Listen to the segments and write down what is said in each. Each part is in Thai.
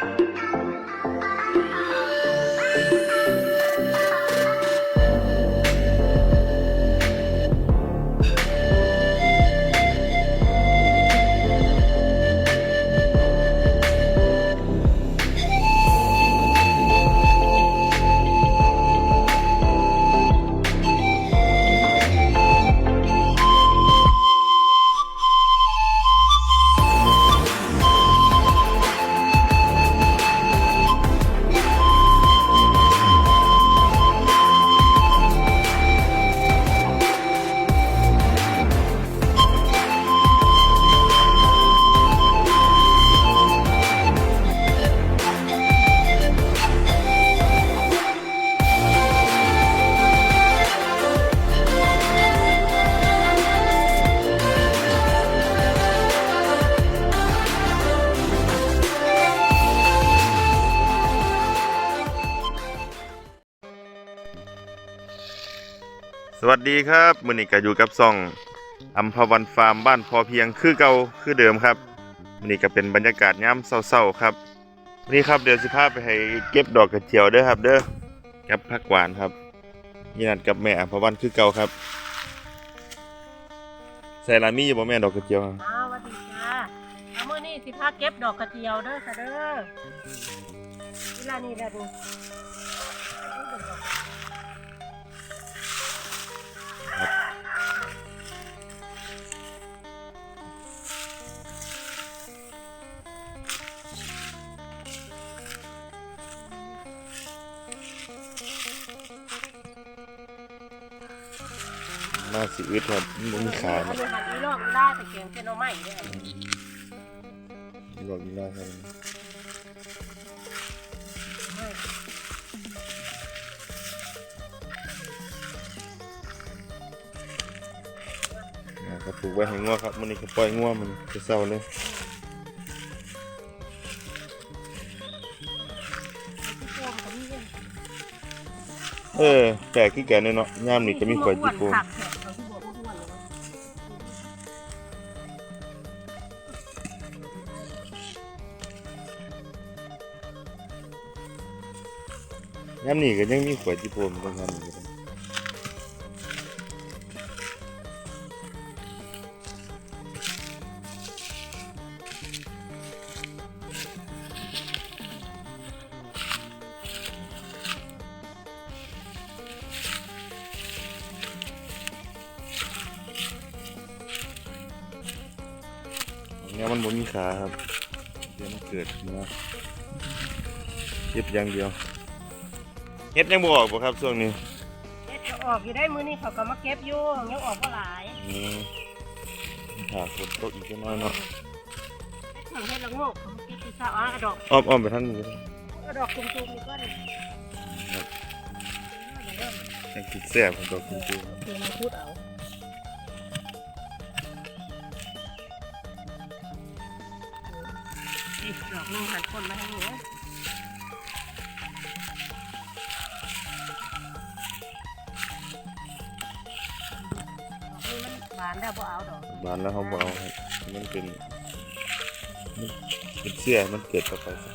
ส วัสดีครับมือนี้ก็อยู่กับซ่องอัมพวันฟาร์มบ้านพอเพียงคือเก่าคือเดิมครับมือนี้ก็เป็นบรรยากาศย่ำเศร้าๆครับวันนี้ครับเดี๋ยวสิพาไปให้เก็บดอกกระเจียวเด้อครับ เด้อกับผักหวานครับนี่นัดกับแม่อัมพวันคือเก่าครับใส่ลามี่อยู่บ่แม่ดอกกระเจียวครับอ้าวสวัสดีจ้าเอามือนี้สิพาเก็บดอกกระเจียวเด้อค่ะเด้อเวลานี้แหละดู สิอึดครับมันมีขาอันนี้หันนี้ลอกได้แต่เก่งเป็นเอาใหม่เนี่ยบอกอีกได้ครับอ่าก็ปลูกไว้ให้งัวครับมันนี้ก็ปล่อยงัวมันจะเศร้าเลยเออแปลกที่แก่เนาะย่ามนี่จะมีข่อยจีโปมผักเนี่ ย่ามนี่ก็ยังมีข่อยจีโปมตรงนั้นอยู่เนี่ยมันบ่มีขาครับ เดี๋ยวมันเกิดนมาเก็บอย่างเดียว เฮ็ดยังบ่ออกบ่ครับช่วงนี้เฮ็ดจะออกอยู่ได้มื้อนี้เขาก็มาเก็บอยู่ยังออกก็หลายอืมถ้าฝนตกอีกจักหน้อยเนาะเฮ็ดเฮ็ดละโงกเขามาเก็บที่เช้าอะเอาดอกอ้อมอ้อมไปทางนี้ก็ได้เอาดอกตุ่มๆนี่ก็ได้ให้คิดแซ่บของดอกคุณจูเดี๋ยวมาพูดเอาอีกดอกหนึงหันคนมาให้หนู บ่เอาดอกบานแล้วเขาบ่เอามันเป็นมันเป็นเสื้อมันเกิดต่อไปซะ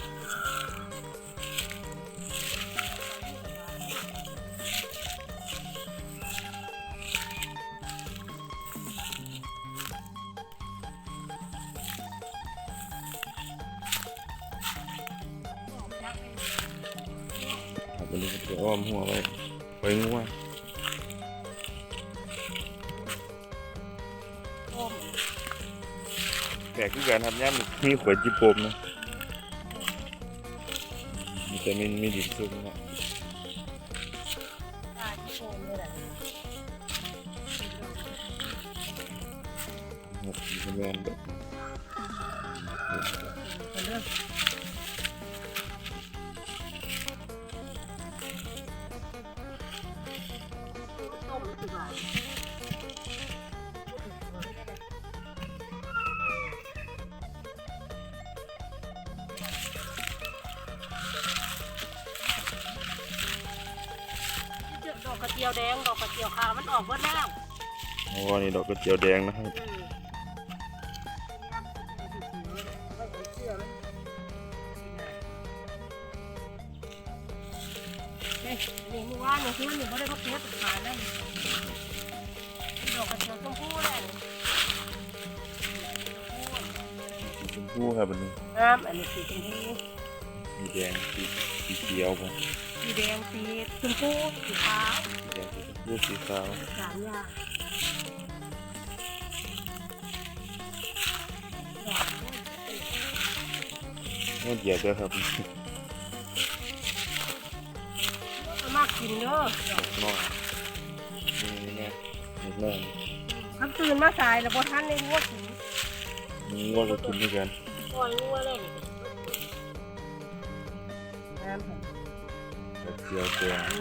ครับอันนี้ก็จะอ้อมหัวไว้ไว้งัว แปลกคือการทำย่ำมีขวดจิโปมนะมันจะมีมีดินซุ่มเนาะปลาที่โคนเลยแหละครับมีแมนแบบ ดอกกระเจียวแดง ดอกกระเจียวขาวมันออกเบิดแล้วอ๋อนี่ดอกกระเจียวแดงนะครับเฮ้ยนี่นี่เมื่อวานเนี่ยคือมันอยู่ไม่ได้พักเนื้อติดขาแล้วดอกกระเจียวชมพูเลยชมพูครับอันนี้ น้ำอันนี้สีชมพู สีแดงสีสีเขียวครับสีแดงสีชมพูสีขาวสีแดงสีชมพูสีขาวสามอย่างดอกงดเหยียดด้วยครับเอามากกินเด้อดอกน้อยนี่แม่นี่แม่คำตื่นมาสายแล้วบ่ทันได้งัวกินนี่งวดก็กินด้วยกันปล่อยงัวเลย นี่น้ำค่ะเจียวแดง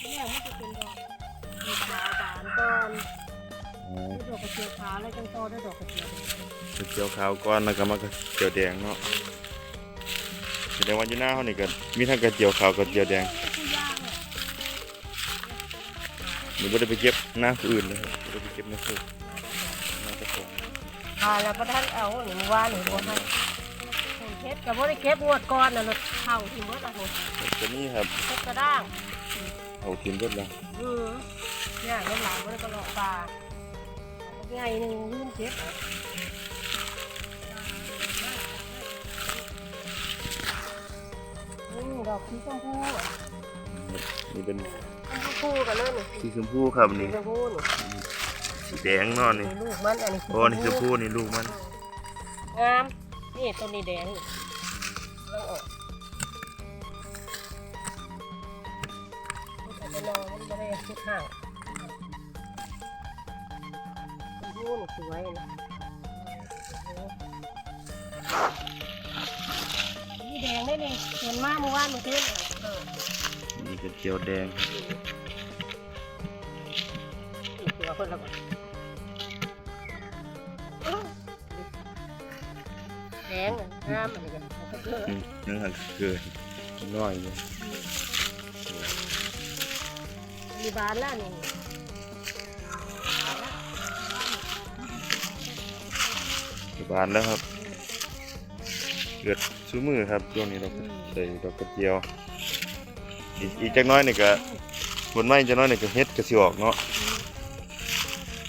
เนี่ยมันจะเป็นดอกมีขาวบานก่อนดอกกระเจียวขาวแล้วกันต่อด้วยดอกกระเจียวแดงกระเจียวขาวก้อนแล้วก็มากระเจียวแดงเนาะ แสดงว่าอยู่หน้าเขานี่ก็มีทั้งกระเจียวขาวกระเจียวแดงคือย่างเนี่ยนี่ไม่ได้ไปเก็บหน้าผื่นเลยครับไม่ได้ไปเก็บหน้าผู้หน้าตะโกงอ่าแล้วพระท่านเอาหนึ่งว่าหนึ่งบัวให้เก็บกับว่าได้เก็บงวดก่อนนะรถเข่าที่มดละหมดตัวนี้ครับเก็บกระด้างเอาทิมเบิดแล้วอือเนี่ยน้ำหลานมันก็หลอกปลาไงหนึ่งลืมเก็บ ดอกสีชมพูอะนี่เป็นชมพูกันเลยนี่สีชมพูครับสีนี่ชมพูนี่สีแดงเนาะนี่นี่ลูกมันอันนี้โอ้นี่ชมพูนี่ลูกมันงามนี่ต้นนี้แดงนี่ต้องออกมันจะนอนมันไม่ได้ทุกข้างชมพูนี่สวยนะ แดงได้นี่เห็นมากเมื่อวานเมื่อคืนเออนี่กระเจียวแดงนี่ตัวคนละก่อนแดงอะงามอันนี้กันแล้วก็เกลืออืมยังหันเกิดน้อยอยู่มีบานแล้วนี่บานแล้วครับ เกิดชูมือครับช่วงนี้เราก็ใส่ดอกกระเจียว อีกอีกจักน้อยนี่ก็ผลไม้จักน้อยนี่ก็เฮ็ดก็สิออกเนาะ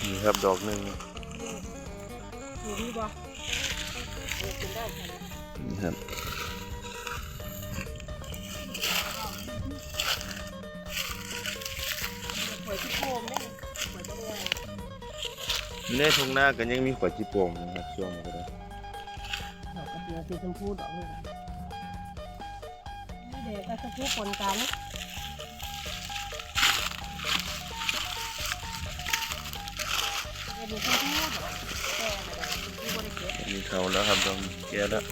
นี่ครับดอกหนึงอยู่ดีบ่เออกินได้ใช่ไหมนี่ครับหอยที่โคมได้หอยตะแงในทุ่งนาก็ยังมีขวดจิโป่งนะครับช่วงนี้ก็ได้ เจียวสีชมพูดอกนี่นี่เด็กก็ชมพูปนกันเด็กชมพูดอกแก่มาเลยที่บริเก็บมีเขาแล้วครับต้องแก่แล้ว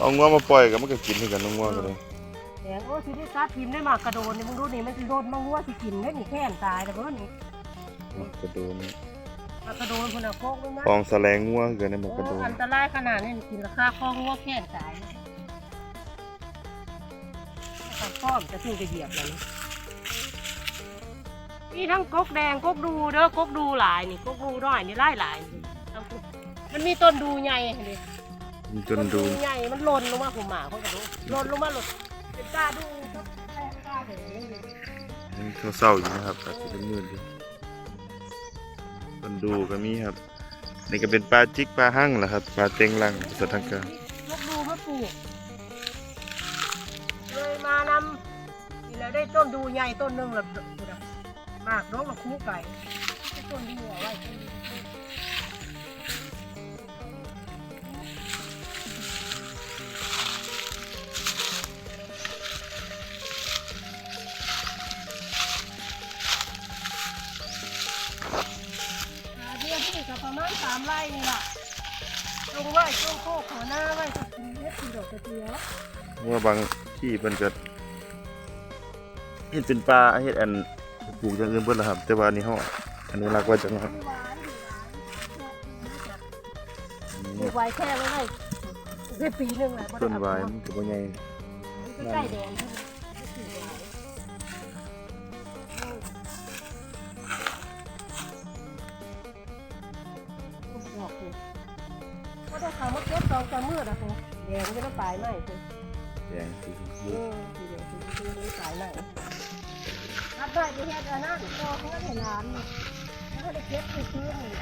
เอางัวมาปล่อยก็มันก็กินด้วยกันน้องงัวก็ได้แดงโอ้สิได้ซัดทีมได้มากระโดดนี่มึงดูนี่มันสิโดนมังวัวสิกินได้นี่แค่นตายแต่เพิ่นนี่มันกระโดน มากระโดดคนน่ะโคกด้วยมั้ยฟองแสลงงัวคือกันนะมันกระโดโอ้นอันตรายขนาดนี้กินราคาคองัวแค่นตายถ้าป้อมจะสู้จะเหยียบเลยนี่ทั้งกกแดงกกดูเด้อกกดูหลายนี่กกดูน้อยนี่ไล่หลายนี่ทั้งกกมันมีต้นดูใหญ่ดิมีจนดูใหญ่มันหล่นลงมาผมหมาเขาก็ดูหล่นลงมาหล่นเป็นตาดูครับแป้งตาเห็นเลยยังเศร้าๆอยู่นะครับแต่จะเป็นมืดอยู่ คนดูก็มีครับ นี่ก็เป็นปลาจิกปลาหั่งแหละครับปลาเต็งลังภาษาทางการยกดูพ่อปลูกเลยมานำนี่เราได้ต้นดูใหญ่ต้นหนึ่งแบบดูนะมากน้องมาคู่ไก่ต้นดีหัวไว้ต้น ประมาณสามไร่นี่แหละลงไว้ช่วงโคกหัวหน้าไว้ก็กินเล็ดกินดอกกระเจียวเพราะว่าบางที่มันก็เห็นเป็นปลาเห็ดอันปลูกอย่างอื่นเพิ่นละครับ แต่ว่าอันนี่เฮาอนุรักษ์ไว้จังครับหวานดีหวานปลูกไว้แค่ไว้ให้ได้ปีหนึงแหละบ่ได้ต้นเอาวายไปมันก็บ่ใหญ่ปใกล้ๆแดงเท่านั้นไม่ถึงายไหมคุณแดงสีชมพูเออสีแดงสีชมพูไม่ได้ปลายไหมรับได้ไปเฮ็ดอันนั้นก็เขาก็ได้ร้านนี่เขาก็ได้เก็บไปซื้อนี่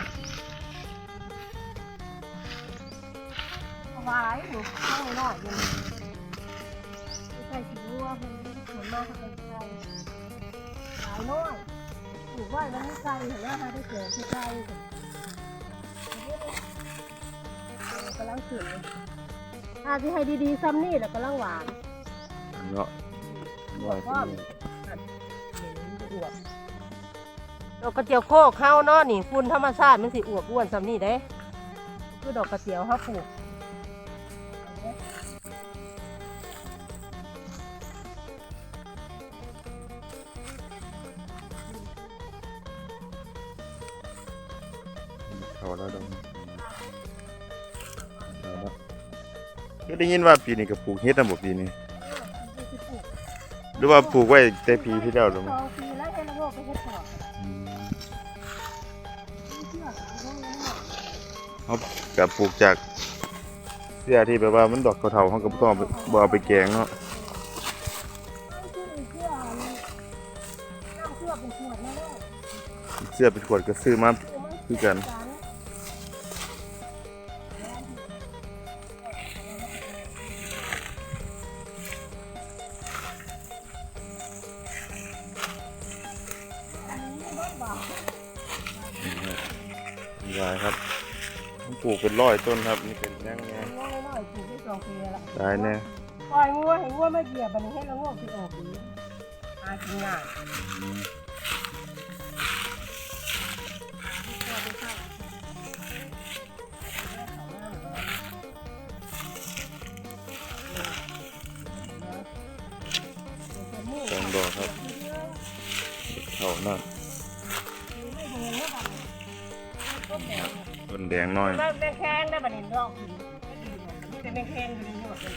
เอาไว้หนูข้างน้อยๆอยู่นี่ใส่สีรัวเป็นส่วนมากเขาเป็นไก่ขายน้อยปลูกไว้มันไม่ไก่เห็นไหมคะที่เกิดที่ไก่กำลังขึ้นเลย ถ้าที่ให้ดีๆซ้ำนี่แหละกำลังหวานเนาะว่าว่าสิดอกกระเจียวโคกเข้าเนาะนี่ฝุ่นธรรมชาติมันสิอวบอ้วนซ้ำนี่เด้ คือดอกกระเจียวเขาปลูก ก็ได้ยินว่าปีนี้ก็ปลูกเฮ็ดนะบ่ปีนี้ หรือว่าปลูกไว้แต่ปีที่แล้วหรือสมั้องปีแล้วเอ็นโลกไปเฮ็ดต่อเขากับปลูกจากเสื้อที่แบบว่ามันดอกเทาๆเขาก็บ่ต้องเอาไปบ่เอาไปแกงเนาะน้ำเชื่อเป็นขวดนั่นแหละเสื้อเป็นขวดก็ซื้อมาคือกัน ร้อยต้นครับนี่เป็นแนงไงง่วงน้อยๆปลูกได้สองปีแล้วได้แน่ปล่อยงัวให้งัวมาเหยียบบัดนี้ให้ละงวกสิออกดีหากินง่ายอืมสองดอกครับเขาหน้า แดงน้อยแล้วแม่แข้งได้บัดนี้ดอกแต่แม่แข้งอยู่ในหัวเลย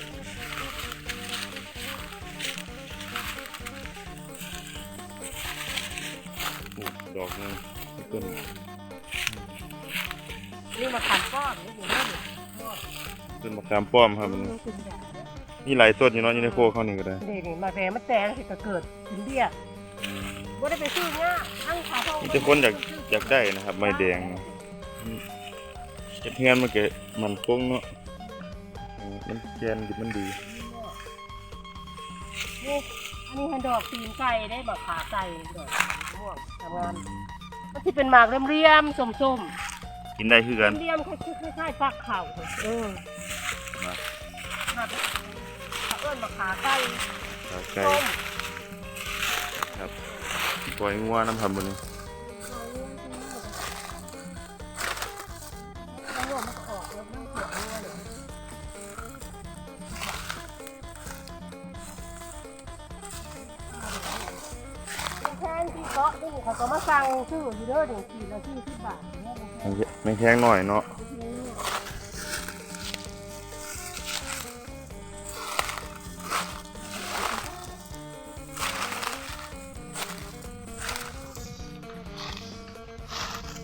ดอกนึงต้นนี่มาขันก้อนนี่อยู่นั่ต้นมะขามป้อมครับมันมีหลายต้นอยู่เนาะอยู่ในโคกเขานี่ก็ได้เด็กนี่มาแดงมาแตงสิก็เกิดถึงเบี้ยว่าได้ไปซื้อเนี่ยทั้งขาทองมีแต่คนอยากอยากได้นะครับไม้แดง เฮ็ดเฮือนมันก็มันคงเนาะเออมันแกนดิบมันดีนี่อันนี้ให้ดอกตีนไก่ได้แบบขาไก่ดอกม่วงทำงานมันที่เป็นหมากเรียมๆส้มกินได้คือๆกันเรียมๆคล้ายๆฟักเข่าเออมาครับเขาเอิ้นมาขาไก่ขาไก่ส้มครับปล่อยงัวน้ำทำบนนี้ เกาะนี่เขาก็มาสั่งซื้ออยู่เด้อหนึ่งขีดละสี่สิบบาทอย่างเงี้ยนะคะไม่แข็งหน่อยเนาะ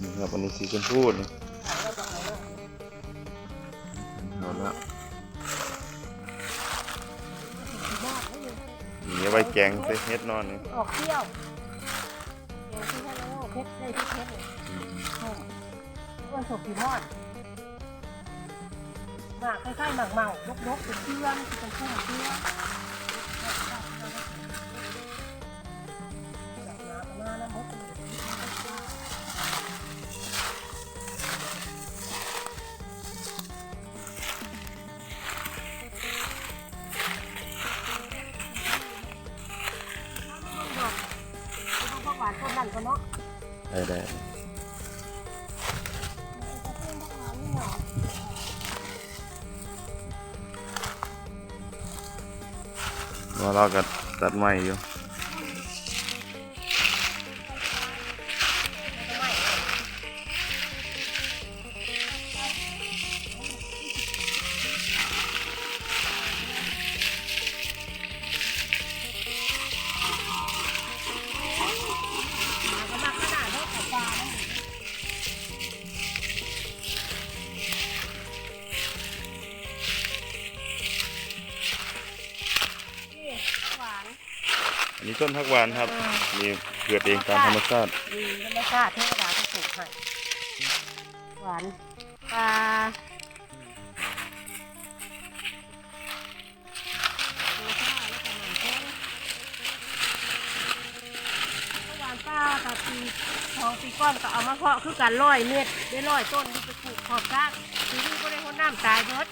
นี่ครับอันนี้สีชมพูนี่เอาละนี่เอาไว้แกงใส่เฮ็ดนอนนี่ออกเที่ยว ได้ที่เพชรเลยอ้วนศพผีมอดหมากใกล้ๆหมากเมายกๆเป็นเพื่อนเป็นคู่เพื่อม ได้ได้ว่าเราก็ตัดไม้อยู่ นี่ต้นพักหวานครับนี่เกิดเองตามธรรมชาติดีธรรมชาติเทวดาที่ปลูกให้หวานปลาดูข้าวแล้วก็หมันแข้งหวานป้ากับปีทองปีก้อนก็เอามาเพาะคือการร้อยเม็ดได้ร้อยต้นที่ไปปลูกขอบซากทีนี้ก็ได้คนน้ำตายเบิด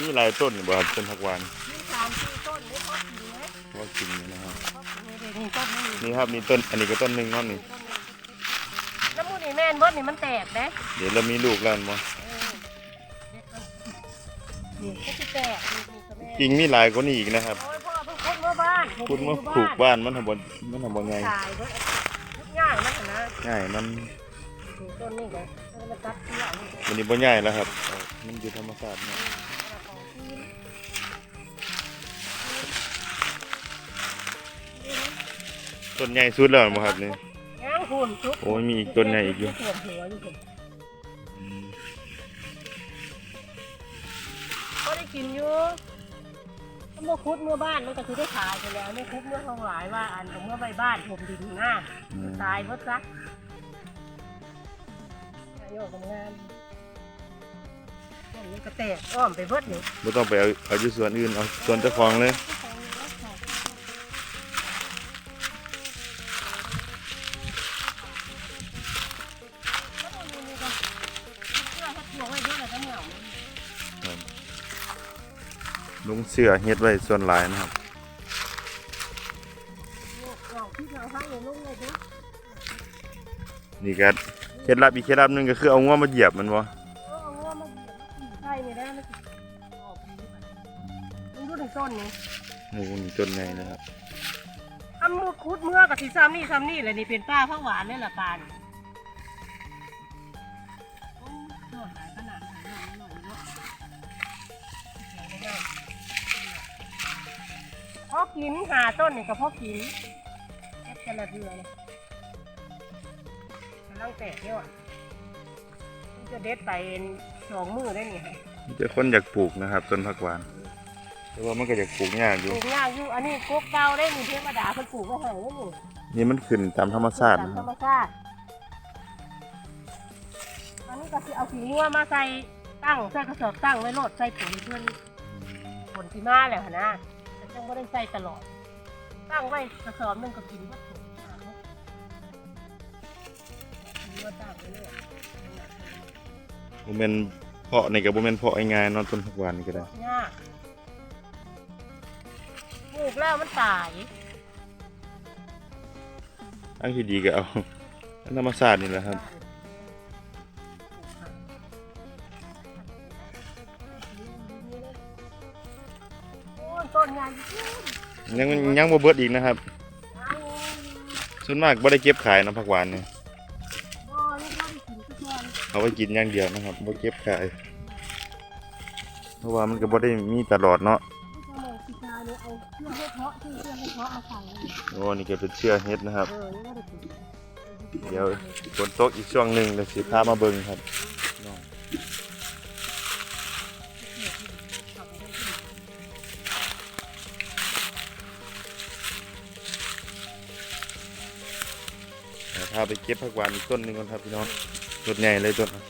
นี่หลายต้นอยู่บ่ครับต้นพักหวานมีสามสี่ต้นได้พอกินไหมพอกินอยู่นะครับพอกินเลยเดี๋ยวนี่ต้นนี้นี่ครับนี่ต้นอันนี้ก็ต้นหนึ่งเนาะนี่น้ำมูนี่แม่นเบิดนี่มันแตกเด้เดี๋ยวเรามีลูกแล้วมั้งเออนี่ก็คือแตกนี่นี่ก็แม่กิ่งมีหลายกว่านี้อีกนะครับ โอ้ยพ่อเพิ่งคุดเมื่อบ้านคุณมาปลูกบ้านมันทำบนมันทำบนไงตายเบิดทุกอย่างมันนะง่ายมันนี่ต้นนี่ไงมันมาตัดเที่ยวนี่ มันนี่บ่ง่ายแล้วครับ มันอยู่ธรรมชาติเนาะ ต้นใหญ่สุดแล้วมั้งครับนี่ย่างหุ่นทุกโอ้ยมีอีกต้นใหญ่อีกอยู่ที่ปวดหัวอยู่ผมก็ได้กินอยู่ถ้าเมื่อคุดเมื่อบ้านมันก็คือได้ขายไปแล้วเนี่ยคุดเมื่อทองหลายว่าอันของเมื่อใบบ้านผมดินหน้าอืมตายเบิดซะโยกงานมันก็แตกอ้อมไปเบิดนี่ไม่ต้องไปเอาเอาอยู่ส่วนอื่นเอาส่วนเจ้าของเลย เสือเฮ็ดไว้ส่วนหลายนะครับนี่ก็เคล็ดลับอีกเคล็ดลับหนึงก็คือเอาง้วมาเหยียบมันบ่ใช่ไม่ได้มันออกดีมันดูถึงต้นนี่โอ้โหนี่ต้นใหญ่นะครับ ทำมือคุดเมื่อกับที่ซ้ำนี่ซ้ำนี่เลยนี่เป็นป้าข้าวหวานนี่แหละการ กินหาต้นนี่กับพ่อกินแค่กระเดือเลยกำลังแตกเนี่ยว่ะมันจะเด็ดไปสองมือได้นี่ค่ะมีแต่คนอยากปลูกนะครับต้นผักหวาน แต่ว่ามันก็อยากปลูกยากอปยู่ ลูกยากอยู่อันนี้กกเก่าได้นี่เทวดาเพิ่นปลูกไว้ให้นี่นี่นี่มันขึ้นตามธรรมชาติตามนะคธรรับรมชาติอันนี้ก็คือเอาขี้งัวมาใส่ตั้งใส่กระสอบตั้งไว้โลดใส่ปุ๋ยเพื่อนผลที่มาแล้วหั่นนะแต่ ยังไม่ได้ใส่ตลอด ตั้งไว้กระสอบหนึงก็กินวัตถุขี้งัวตั้งไว้เลยบ่แม่นเพาะนี่ก็บ่แม่นเพาะง่ายๆเนาะต้นผักหวานนี่ก็ได้ยากปลูกแล้วมันตาย อันที่ดีก็เอาอันธรรมชาตินี่แหละครับ ยังยังบ่เบิดอีกนะครับ ส่วนมากบ่ได้เก็บขายนะผักหวานนี่บ่นี่เขาไปกินทุกวันเอาไว้กินอย่างเดียวนะครับบ่เก็บขายเพราะว่ามันก็บ่ได้มีตลอดเนาะที่เขาเลยสิกาเนี่ยเอาเครื่องให้เพาะที่เครื่องให้เพาะมาใส่เลยโอ้นี่ก็เป็นเชื่อเฮ็ดนะครับ เดี๋ยวฝนตกอีกช่วงหนึ่งเดี๋ยวสิพามาเบิ่งครับ พาไปเก็บผักหวานอีกต้นหนึงก่อนครับพี่น้องต้นใหญ่เลยต้นนั้น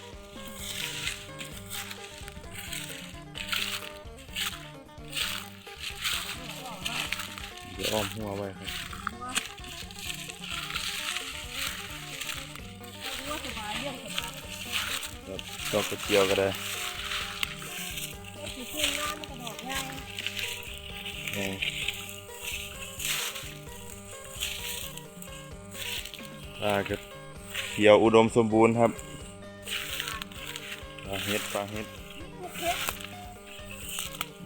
เดี๋ยวอ้อมหัวไว้ครับว่าสบายเรื่องสบายครับดอกกระเจียวก็ได้ก็คือเครื่องงานมั อกง่ากระเจียวอุดมสมบูรณ์ครับปลาเฮ็ดปลาเฮ็ด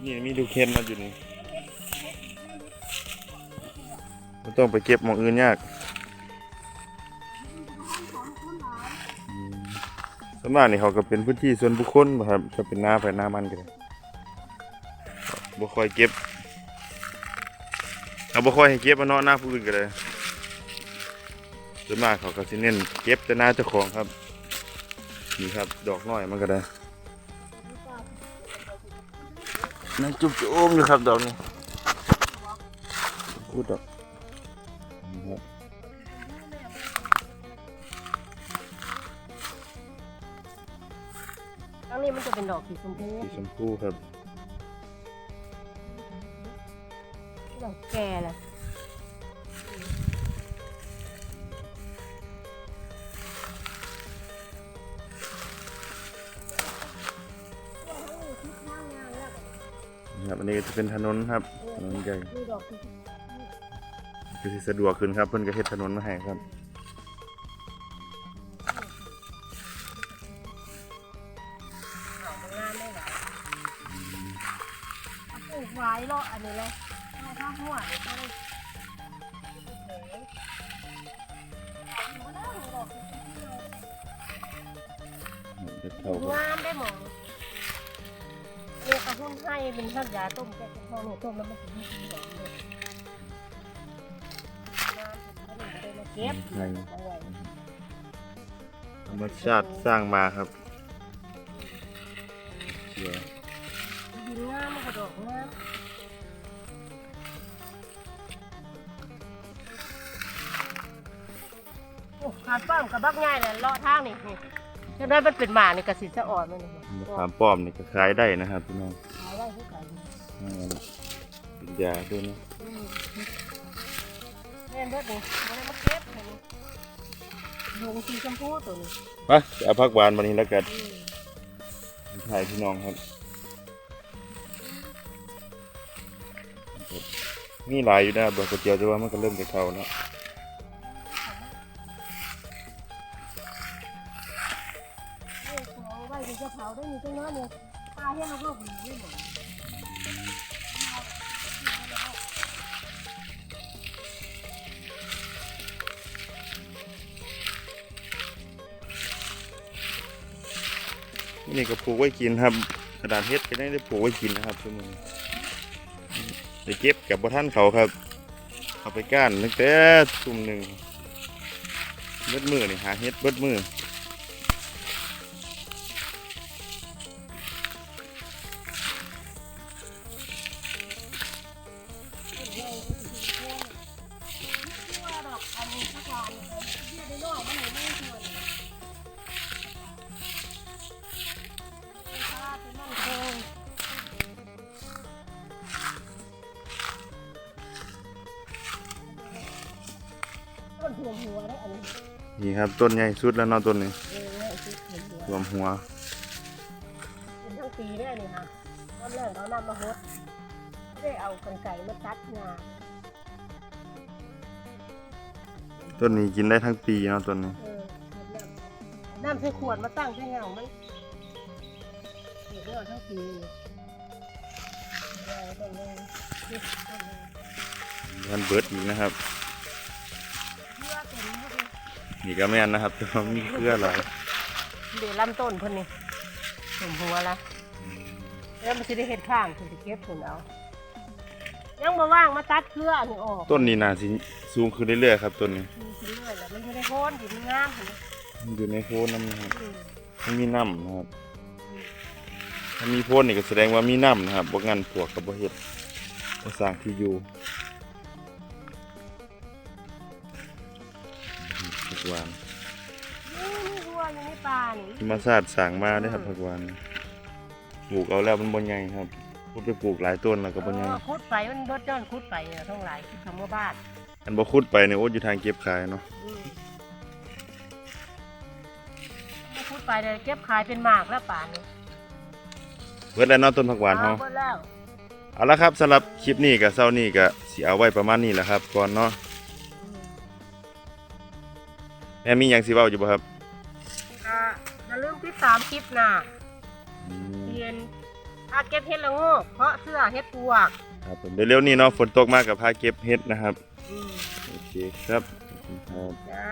นี่มีลูเห็ดมาอยู่นี่ไม่ต้องไปเก็บมองอื่นยากของคนหลายอืมส่วนมากนี่เขาก็เป็นพื้นที่ส่วนบุคคลครับก็เป็นหน้าไปหน้ามันกันบ่ค่อยเก็บเอาบ่ค่อยให้เก็บมาเนาะหน้าผู้อื่นก็เลย ส่วนมากเขาก็สิเน้นเก็บแต่หน้าเจ้าของครับ นี่ครับ ดอกน้อยมันก็ได้นั่งจุบจุบอยู่ครับดอกนี้พูดดอกนี่ครับทั้งนี้มันจะเป็นดอกสีชมพูสีชมพูครับ ดอกแก่แหละ อันนี้จะเป็นถนนครับถนนใหญ่คือสะดวกขึ้นครับ เพิ่นก็เฮ็ดถนนมาให้ครับไหลายปลูกไว้เลาะอันนี้เลย แกงทองเนี่ยต้มแล้วมันถึงมีดอกเลยงามเป็นขนมได้มาเก็บเอาไว้ธรรมชาติสร้างมาครับเชื่อดินงามกระดอกงามโอ้ขาดป้อมกับบักง่ายแหละเลาะทางนี่นี่จะได้มันเป็นหมานี่กระสิจะอ่อนมันเลยมะขามป้อมนี่ก็ขายได้นะครับพี่น้อง ยาด้วยนะแม่นเบิดนี่บ่ได้มาเก็บให้นี่ดวงสีชมพูตัวนี้ไปเอาผักหวานมานี่แล้วกันอืมถ่ายพี่น้องครับ มีหลายอยู่นะครับดอกกระเจียวแต่ว่ามันก็เริ่มจะเข้าแล้วนี่ของไว้ที่จะเผาได้มีจังน้อยเนี่ยตาให้เราก็หูนี่หมด นี่ก็ปลูกไว้กินครับ กระดาษเฮ็ดก็ได้ได้ปลูกไว้กินนะครับทุกคนไปเก็บกับบ่ท่านเขาครับเอาไปก้านตั้งแต่ทุ่มหนึ่งเบิดมือนี่หาเฮ็ดเบิดมือ ต้นถ่วงหัวได้อันนี้นี่ครับต้นใหญ่สุดแล้วเนาะต้นนี้เออไอ้ที่ถ่วงหัวรวมหัว เป็นทั้งปีได้นี่ค่ะตอนแรกเรานำมาฮดไม่ได้เอากันไก่มาตัดงาต้นนี้กินได้ทั้งปีเนาะต้นนี้ เออน้ำใส่ขวดมาตั้งใส่เงามันเดี๋ยวเอาทั้งปีเอาต้นเลยนี่ต้นเลย มันเบิดอีกนะครับ นี่ก็แม่นนะครับแต่ว่ามีเครือหลายเดี๋ยวลำต้นเพิ่นนี่สมหัวละแล้วมันจะได้เห็ดข้างถึงจะเก็บผลเอา ยังมาว่างมาตัดเครืออันนี้ออกต้นนี้น่าสิสูงขึ้นเรื่อยๆครับต้นนี้มีเรื่อยๆแล้วมันจะได้โค่นดินงามเห็นไหมมันอยู่ในโพนน้ำนะครับมันมีน้ำนะครับ ถ้ามีโพนนี่ก็แสดงว่ามีน้ำนะครับบ่งั้นปวกกับบ่เฮ็ดบ่สร้างที่อยู่ หวานนี่นี่วัวอยู่ในป่านี่ธรรมชาติสร้างมาเด้อครับผักหวานปลูกเอาแล้วมันบ่ใหญ่ครับพูดไปปลูกหลายต้นแล้วก็บ่ใหญ่เออคุดไปมันเบิดย้อนคุดไปเนี่ยท้องหลายคือคำว่าบ้านอันบ่ขุดไปเนี่ยโอ้อยู่ทางเก็บขายเนาะอืมถ้าคุดไปเลยเก็บขายเป็นหมากแล้วป่านนี้เบิดแล้วเนาะต้นผักหวานเฮา เบิดแล้ว เอาละครับสำหรับคลิปนี้กับเช้านี้ก็สิเอาไว้ประมาณนี้แหละครับ ก่อนเนาะอืม แม่มีหยังสิเว้าอยู่บ่ครับอ่าอย่าลืมติดตามคลิปหน้าอืมเรียนอาเก็บเห็ดละโงูเพราะเสื้อเห็ดปวกครับผมเร็วๆนี้เนาะฝนตกมากกับพาเก็บเฮ็ดนะครับอืมโอเคครับขอบคุณครับ จ้า